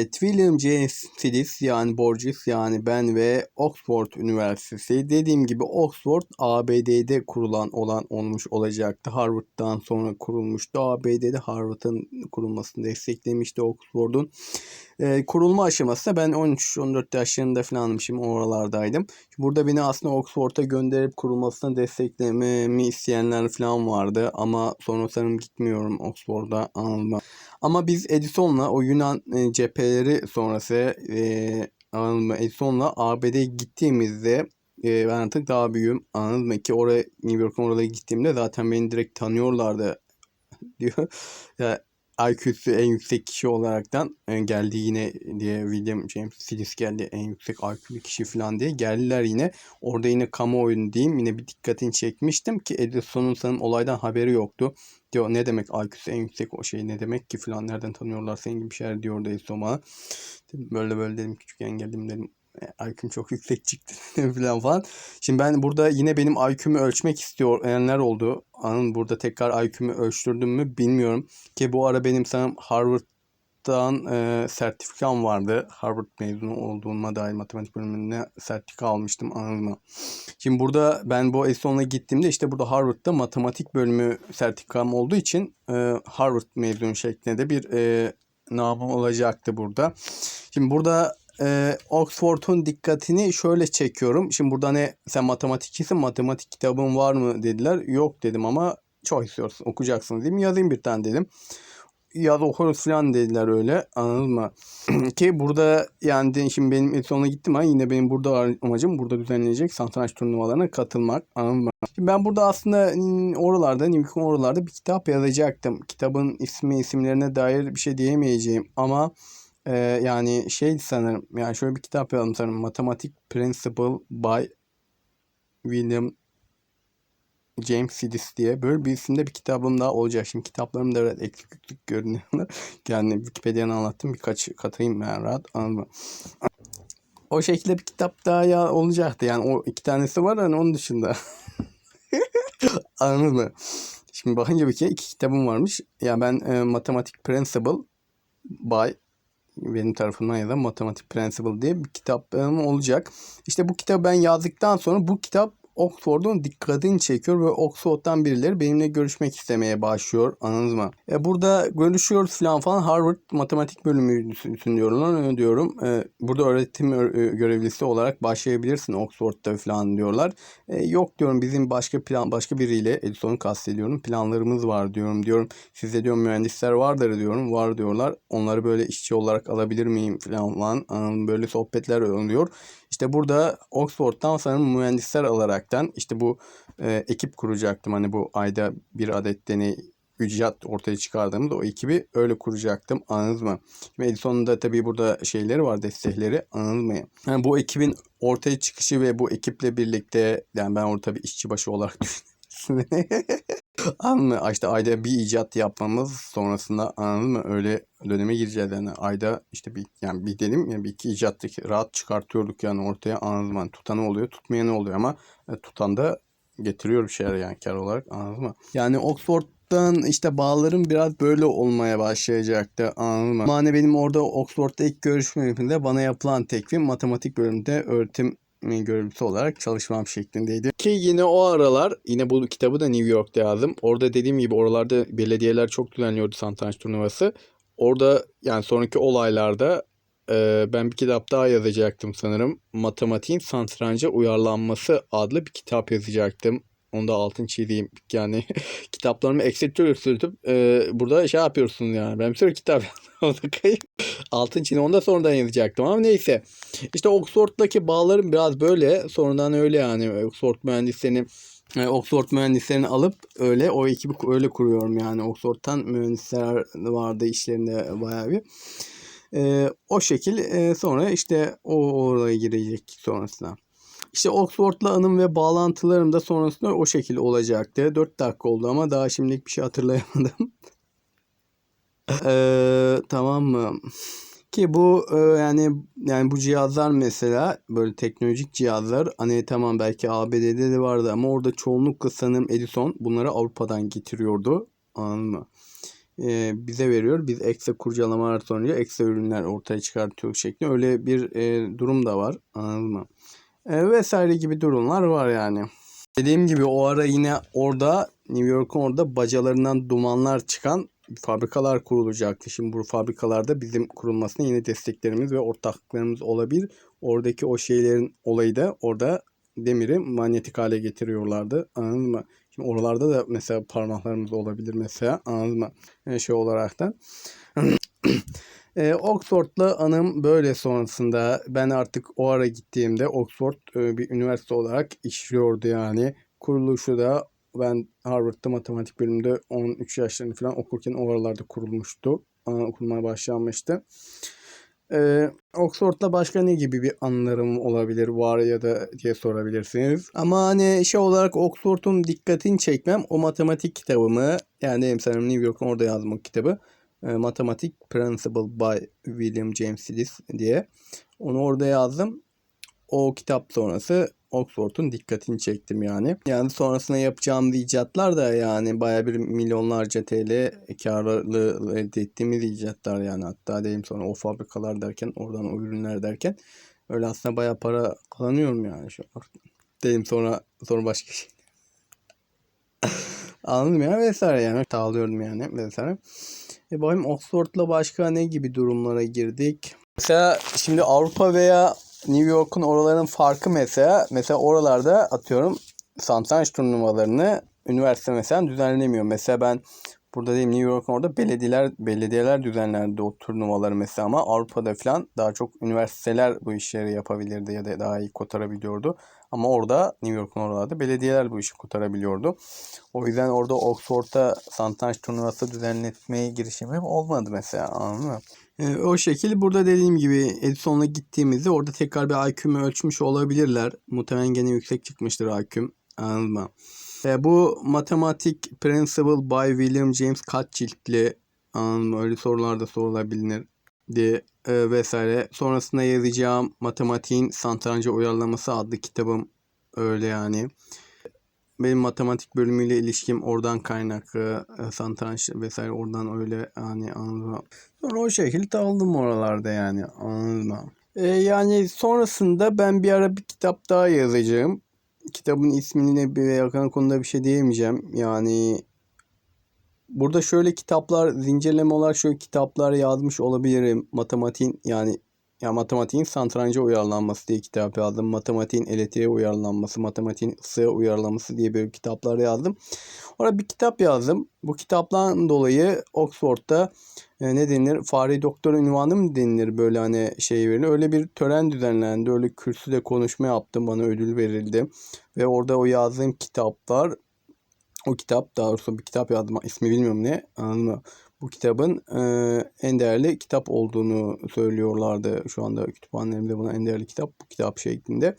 Evet, William James Phillips yani Borges yani ben ve Oxford Üniversitesi dediğim gibi Oxford ABD'de kurulan olan olmuş olacaktı. Harvard'dan sonra kurulmuştu. ABD'de Harvard'ın kurulmasını desteklemişti Oxford'un. Ee, kurulma aşamasında ben 13-14 yaşlarında falanmışım oralardaydım. Burada beni aslında Oxford'a gönderip kurulmasını desteklememi isteyenler falan vardı ama sonra sanırım gitmiyorum Oxford'a anladım. Ama biz Edison'la o Yunan e, cepheleri sonrası e, anladın mı? Edison'la ABD'ye gittiğimizde e, ben artık daha büyüğüm anladın mı? Ki oraya New York'un oraya gittiğimde zaten beni direkt tanıyorlardı diyor. Ya, IQ'su en yüksek kişi olaraktan e, geldi yine diye William James Phillips geldi en yüksek IQ'lu kişi falan diye geldiler yine. Orada yine kamuoyunu diyeyim yine bir dikkatini çekmiştim ki Edison'un sanırım olaydan haberi yoktu. Diyor ne demek IQ'su en yüksek o şey ne demek ki falan nereden tanıyorlar senin gibi şeyler Edison bana. Dedim, böyle böyle dedim küçükken geldim dedim e, IQ'm çok yüksek çıktı falan falan. Şimdi ben burada yine benim IQ'mu ölçmek isteyenler oldu. Anın burada tekrar IQ'mu ölçtürdüm mü bilmiyorum. Ki bu ara benim sanırım Harvard'dan e, sertifikam vardı. Harvard mezunu olduğuma dair matematik bölümünde sertifika almıştım mı? Şimdi burada ben bu Edison'a gittiğimde işte burada Harvard'da matematik bölümü sertifikam olduğu için e, Harvard mezunu şeklinde de bir e, namım olacaktı burada. Şimdi burada e, Oxford'un dikkatini şöyle çekiyorum. Şimdi burada ne sen matematikçisin matematik kitabın var mı dediler. Yok dedim ama çok istiyorsun okuyacaksın dedim. Yazayım bir tane dedim. Yaz okuruz falan dediler öyle anladın mı? Ki burada yani şimdi benim sonuna gittim ama yine benim burada amacım burada düzenlenecek satranç turnuvalarına katılmak anladın mı? Şimdi ben burada aslında oralarda York'un oralarda bir kitap yazacaktım. Kitabın ismi isimlerine dair bir şey diyemeyeceğim ama ee, yani şey sanırım yani şöyle bir kitap yazdım sanırım Mathematic Principle by William James Sidis diye böyle bir isimde bir kitabım daha olacak. Şimdi kitaplarım da biraz eksiklik görünüyorlar. Yani Wikipedia'nı anlattım birkaç katayım ben rahat anladın mı? O şekilde bir kitap daha ya olacaktı. Yani o iki tanesi var hani onun dışında. Anladın mı? Şimdi bakınca bir iki kitabım varmış. Ya ben e, Mathematic Principle by benim tarafımdan ya da Mathematic Principle diye bir kitapım olacak. İşte bu kitabı ben yazdıktan sonra bu kitap Oxford'un dikkatini çekiyor ve Oxford'dan birileri benimle görüşmek istemeye başlıyor. Anladınız mı? E burada görüşüyoruz falan falan. Harvard matematik bölümü diyorlar. Diyorum. E, burada öğretim görevlisi olarak başlayabilirsin Oxford'da falan diyorlar. E, yok diyorum bizim başka plan başka biriyle Edison'u kastediyorum. Planlarımız var diyorum. Diyorum sizde diyorum mühendisler vardır diyorum. Var diyorlar. Onları böyle işçi olarak alabilir miyim falan falan. Böyle sohbetler oluyor. İşte burada Oxford'dan sanırım mühendisler alaraktan işte bu e, ekip kuracaktım. Hani bu ayda bir adet deney icat ortaya çıkardığımda o ekibi öyle kuracaktım. Anladınız mı? Şimdi Edison'un da tabii burada şeyleri var destekleri. Anladınız mı? Yani bu ekibin ortaya çıkışı ve bu ekiple birlikte yani ben orada tabii işçi başı olarak düşünüyorum. Anladın mı? İşte ayda bir icat yapmamız sonrasında anladın mı? Öyle döneme gireceğiz yani ayda işte bir yani bir dedim ya bir iki icat rahat çıkartıyorduk yani ortaya anladın mı? Yani tutanı oluyor tutmayanı oluyor ama e, tutan da getiriyor bir şeyler yani kar olarak anladın mı? Yani Oxford'dan işte bağlarım biraz böyle olmaya başlayacaktı anladın mı? Ama hani benim orada Oxford'da ilk görüşmemde bana yapılan teklif matematik bölümünde öğretim görevlisi olarak çalışmam şeklindeydi. Ki yine o aralar yine bu kitabı da New York'ta yazdım. Orada dediğim gibi oralarda belediyeler çok düzenliyordu satranç turnuvası. Orada yani sonraki olaylarda e, ben bir kitap daha yazacaktım sanırım. Matematiğin satranca uyarlanması adlı bir kitap yazacaktım. Onu da altın çizeyim. Yani kitaplarımı eksiltip sürtüp e, burada şey yapıyorsun yani. Ben bir sürü kitap altın çizeyim. Onu da sonradan yazacaktım ama neyse. İşte Oxford'daki bağlarım biraz böyle. Sonradan öyle yani. Oxford mühendislerini e, Oxford mühendislerini alıp öyle o ekibi öyle kuruyorum yani. Oxford'tan mühendisler vardı işlerinde bayağı bir. E, o şekil e, sonra işte o oraya girecek sonrasında. İşte Oxford'la anım ve bağlantılarım da sonrasında o şekil olacaktı. 4 dakika oldu ama daha şimdilik bir şey hatırlayamadım. Ee, tamam mı? Ki bu e, yani yani bu cihazlar mesela böyle teknolojik cihazlar hani tamam belki ABD'de de vardı ama orada çoğunlukla sanırım Edison bunları Avrupa'dan getiriyordu. Anladın mı? e, bize veriyor. Biz ekstra kurcalamalar sonucu ekstra ürünler ortaya çıkartıyor şeklinde. Öyle bir e, durum da var. Anladın mı? E, vesaire gibi durumlar var yani. Dediğim gibi o ara yine orada New York'un orada bacalarından dumanlar çıkan fabrikalar kurulacaktı. Şimdi bu fabrikalarda bizim kurulmasına yine desteklerimiz ve ortaklıklarımız olabilir. Oradaki o şeylerin olayı da orada demiri manyetik hale getiriyorlardı. Anladın mı? Şimdi oralarda da mesela parmaklarımız olabilir mesela. Anladın mı? E, şey olarak da. E, Oxford'la anım böyle sonrasında ben artık o ara gittiğimde Oxford e, bir üniversite olarak işliyordu yani. Kuruluşu da ben Harvard'da matematik bölümünde 13 yaşlarını falan okurken o aralarda kurulmuştu. Aa, okulmaya başlanmıştı. Ee, Oxford'la başka ne gibi bir anılarım olabilir var ya da diye sorabilirsiniz. Ama hani şey olarak Oxford'un dikkatini çekmem o matematik kitabımı yani benim New York'un orada o kitabı. E, Mathematics Principle by William James Sidis diye. Onu orada yazdım. O kitap sonrası Oxford'un dikkatini çektim yani. Yani sonrasında yapacağım icatlar da yani baya bir milyonlarca TL karlı elde ettiğimiz icatlar yani. Hatta diyeyim sonra o fabrikalar derken oradan o ürünler derken öyle aslında baya para kazanıyorum yani şu an. Diyeyim sonra sonra başka şey. Anladım ya vesaire yani. Sağlıyorum yani vesaire. E bakayım Oxford'la başka ne gibi durumlara girdik? Mesela şimdi Avrupa veya New York'un oraların farkı mesela mesela oralarda atıyorum satranç turnuvalarını üniversite mesela düzenlemiyor. Mesela ben burada diyeyim New York'un orada belediyeler belediyeler düzenlerdi o turnuvaları mesela ama Avrupa'da falan daha çok üniversiteler bu işleri yapabilirdi ya da daha iyi kotarabiliyordu. Ama orada New York'un oralarda belediyeler bu işi kotarabiliyordu. O yüzden orada Oxford'da satranç turnuvası düzenletmeye girişimim olmadı mesela anladın mı? Ee, o şekilde burada dediğim gibi Edison'la gittiğimizde orada tekrar bir IQ'mu ölçmüş olabilirler. Muhtemelen gene yüksek çıkmıştır IQ'm. Anladın mı? E, bu Mathematic Principle by William James kaç ciltli anladın mı? Öyle sorular da sorulabilir diye e, vesaire. Sonrasında yazacağım Matematiğin Satranca Uyarlaması adlı kitabım öyle yani. Benim matematik bölümüyle ilişkim oradan kaynaklı. E, satranç vesaire oradan öyle yani anladın mı? Sonra o şekilde aldım oralarda yani anladın mı? E, yani sonrasında ben bir ara bir kitap daha yazacağım. Kitabın ismini bir yakın konuda bir şey diyemeyeceğim. Yani burada şöyle kitaplar, zincirleme olarak şöyle kitaplar yazmış olabilirim. Matematiğin yani ya matematiğin satranca uyarlanması diye kitap yazdım. Matematiğin elektriğe uyarlanması, matematiğin ısıya uyarlanması diye böyle kitaplar yazdım. Orada bir kitap yazdım. Bu kitaptan dolayı Oxford'da e, ne denilir? Fahri doktor ünvanı mı denilir böyle hani şey verilir. Öyle bir tören düzenlendi. Öyle kürsüde konuşma yaptım. Bana ödül verildi. Ve orada o yazdığım kitaplar o kitap daha doğrusu bir kitap yazdım. ismi bilmiyorum ne. Anladın mı? bu kitabın e, en değerli kitap olduğunu söylüyorlardı. Şu anda kütüphanelerimde buna en değerli kitap bu kitap şeklinde.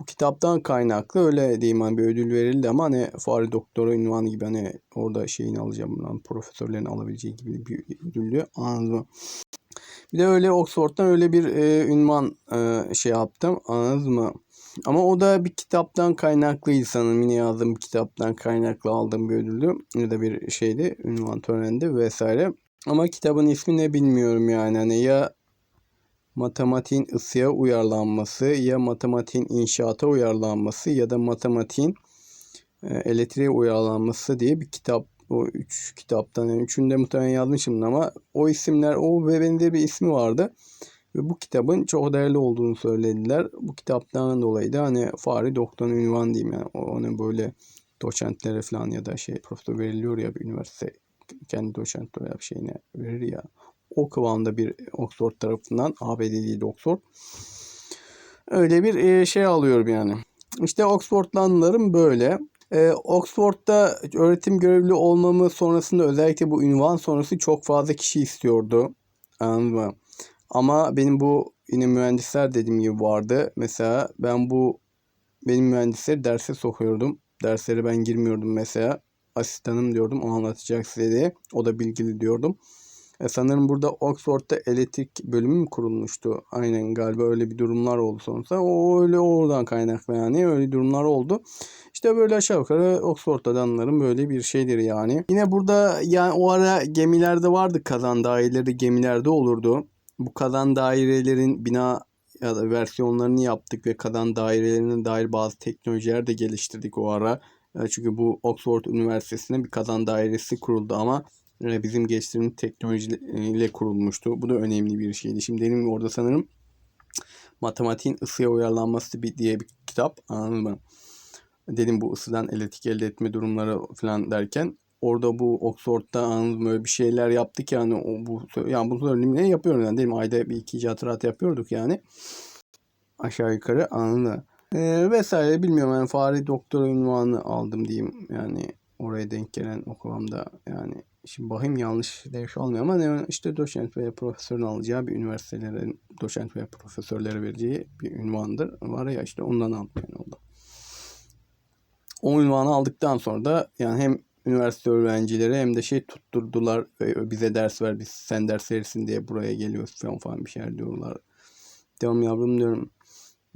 Bu kitaptan kaynaklı öyle diyeyim hani bir ödül verildi ama hani Fahri Doktora ünvanı gibi hani orada şeyini alacağım bundan profesörlerin alabileceği gibi bir ödüllü anladın mı? Bir de öyle Oxford'dan öyle bir e, ünvan e, şey yaptım anladın mı? Ama o da bir kitaptan kaynaklıydı sanırım. Yine yazdığım bir kitaptan kaynaklı aldığım bir ödüldü. Ya da bir şeydi. Ünvan töreninde vesaire. Ama kitabın ismi ne bilmiyorum yani. Hani ya matematiğin ısıya uyarlanması ya matematiğin inşaata uyarlanması ya da matematiğin e, elektriğe uyarlanması diye bir kitap o üç kitaptan yani üçünde muhtemelen yazmışım ama o isimler o ve benzer bir ismi vardı. Ve bu kitabın çok değerli olduğunu söylediler. Bu kitaptan dolayı da hani Fahri Doktor ünvan diyeyim yani. Onu böyle doçentlere falan ya da şey profesör veriliyor ya bir üniversite kendi doçent veya bir şeyine verir ya. O kıvamda bir Oxford tarafından ABD'li Oxford. Öyle bir e, şey alıyorum yani. İşte Oxford'lı anılarım böyle. Ee, Oxford'da öğretim görevli olmamı sonrasında özellikle bu ünvan sonrası çok fazla kişi istiyordu. Anladın mı? Ama benim bu yine mühendisler dediğim gibi vardı. Mesela ben bu benim mühendisleri derse sokuyordum. Derslere ben girmiyordum mesela. Asistanım diyordum o anlatacak size diye. O da bilgili diyordum. E sanırım burada Oxford'da elektrik bölümü mü kurulmuştu? Aynen galiba öyle bir durumlar oldu sonuçta. O öyle oradan kaynaklı yani öyle durumlar oldu. İşte böyle aşağı yukarı Oxford'da danların böyle bir şeydir yani. Yine burada yani o ara gemilerde vardı kazan daireleri gemilerde olurdu. Bu kazan dairelerin bina ya da versiyonlarını yaptık ve kazan dairelerine dair bazı teknolojiler de geliştirdik o ara. E, Çünkü bu Oxford Üniversitesi'nde bir kazan dairesi kuruldu ama e, bizim geliştirdiğimiz teknolojiyle kurulmuştu. Bu da önemli bir şeydi. Şimdi benim orada sanırım matematiğin ısıya uyarlanması bir- diye bir kitap anladın mı? Dedim bu ısıdan elektrik elde etme durumları falan derken orada bu Oxford'da anladın mı böyle bir şeyler yaptık yani o, bu yani bu söylemleri yapıyorum yani dedim ayda bir iki icatırat yapıyorduk yani aşağı yukarı anladın mı? Ee, vesaire bilmiyorum yani Fahri Doktor ünvanı aldım diyeyim yani oraya denk gelen okulumda yani şimdi bakayım yanlış devş olmuyor ama ne- işte doçent veya profesörün alacağı bir üniversitelerin doçent veya profesörlere vereceği bir ünvandır. Var ya işte ondan aldım yani oldu. O ünvanı aldıktan sonra da yani hem üniversite öğrencileri hem de şey tutturdular bize ders ver biz sen ders verirsin diye buraya geliyoruz falan falan bir şeyler diyorlar. Devam yavrum diyorum.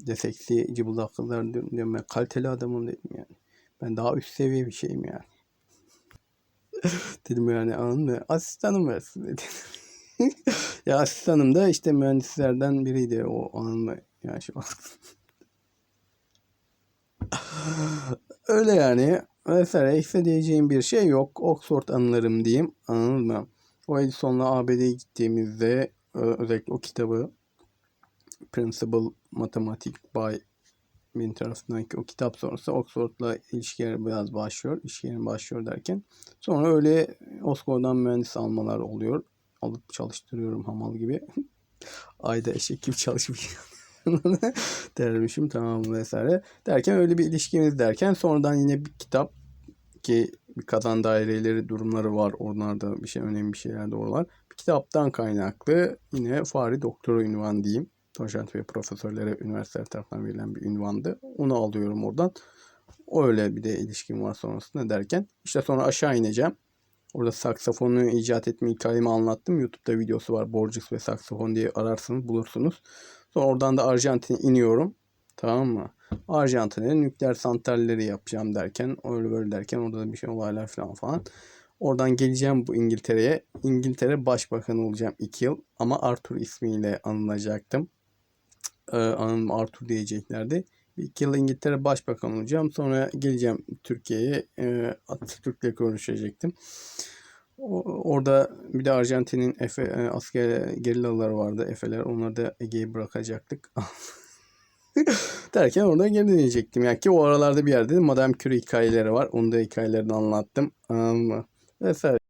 De seksi cıbıldak kızlar diyorum, diyorum ben kaliteli adamım dedim yani. Ben daha üst seviye bir şeyim yani. dedim yani anladın mı? Asistanım versin dedi. ya asistanım da işte mühendislerden biriydi o anladın mı? Yani şu Öyle yani. Vesaire hissedeceğim bir şey yok. Oxford anılarım diyeyim. Anladın mı? O Edison'la ABD'ye gittiğimizde özellikle o kitabı Principal Mathematics by benim tarafından ki o kitap sonrası Oxford'la ilişkiler biraz başlıyor. İlişkilerin başlıyor derken. Sonra öyle Oxford'dan mühendis almalar oluyor. Alıp çalıştırıyorum hamal gibi. Ayda eşek gibi çalışmıyor. dermişim tamam vesaire. Derken öyle bir ilişkimiz derken sonradan yine bir kitap ki bir kazan daireleri durumları var. Onlarda bir şey önemli bir şeyler var. Bir kitaptan kaynaklı yine Fahri Doktora ünvan diyeyim. Doçent ve profesörlere üniversiteler tarafından verilen bir ünvandı. Onu alıyorum oradan. Öyle bir de ilişkim var sonrasında derken. işte sonra aşağı ineceğim. Orada saksafonu icat etme hikayemi anlattım. YouTube'da videosu var. Borges ve saksafon diye ararsınız bulursunuz. Sonra oradan da Arjantin'e iniyorum. Tamam mı? Arjantin'e nükleer santralleri yapacağım derken öyle böyle derken orada da bir şey olaylar falan falan. Oradan geleceğim bu İngiltere'ye. İngiltere Başbakanı olacağım 2 yıl. Ama Arthur ismiyle anılacaktım. Ee, anım Arthur diyeceklerdi. İki yıl İngiltere Başbakanı olacağım. Sonra geleceğim Türkiye'ye. E, Atatürk'le görüşecektim. Orada bir de Arjantin'in Efe, e, asker gerillaları vardı. Efeler. Onları da Ege'ye bırakacaktık. Derken orada geri dönecektim. Yani ki o aralarda bir yerde Madame Curie hikayeleri var. Onu da hikayelerini anlattım. Mı? Vesaire.